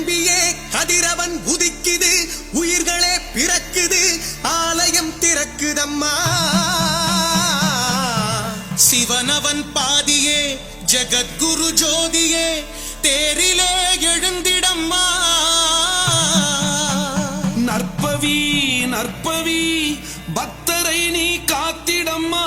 நம்பியே கதிரவன் உதிக்குது உயிர்களே பிறக்குது ஆலயம் திறக்குதம்மா. சிவனவன் பாதியே ஜகத்குரு ஜோதியே தேரிலே எழுந்திடம்மா. நற்பவி நற்பவி பக்தரை நீ காத்திடம்மா.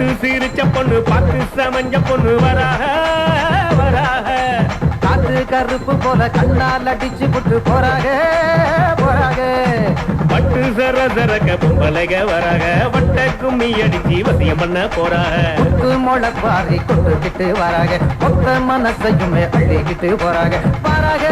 பார்த்து சிரிச்ச பொண்ணு பார்த்து சமஞ்ச பொண்ணு வராக வராக. காத்து கருப்பு போல கண்ணால் அடிச்சு புட்டு போறாக போறாக. பட்டு சர சரக்க பொம்பளைக வராக வட்ட கும்மி அடிச்சு வசியம் பண்ண போறாக. கொத்து முளப்பாரி கொண்டுகிட்டு வராக மொத்த மனசையுமே அள்ளிக்கிட்டு போறாக வராக.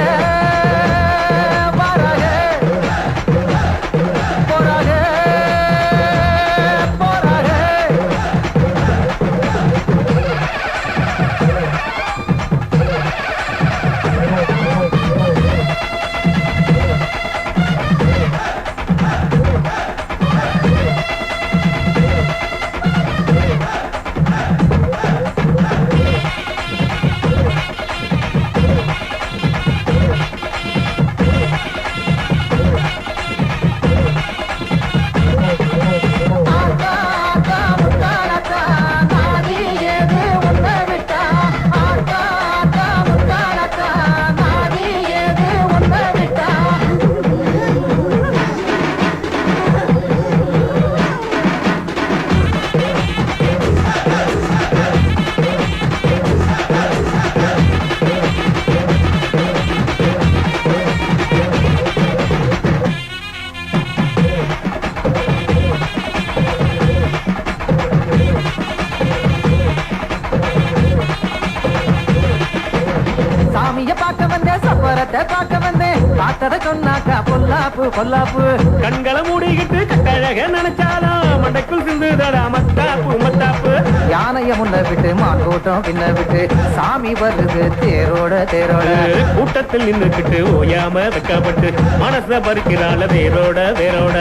பாட்ட பார்க்க வந்தேன். பார்த்தத சொன்னாக்கா பொல்லாப்பு பொல்லாப்பு. கண்களை மூடிக்கிட்டு கட்டழக நினைச்சாலும் மண்டைக்குள் சிந்து தடா மத்தாப்பு மத்தாப்பு. யானைய முன்ன விட்டு மான் கூட்டம் பின்ன விட்டு சாமி வருது தேரோட தேரோட. கூட்டத்தில் நின்றுக்கிட்டு ஓயாம வைக்கப்பட்டு மனச பறிக்கிறாள் தேரோட வேரோட.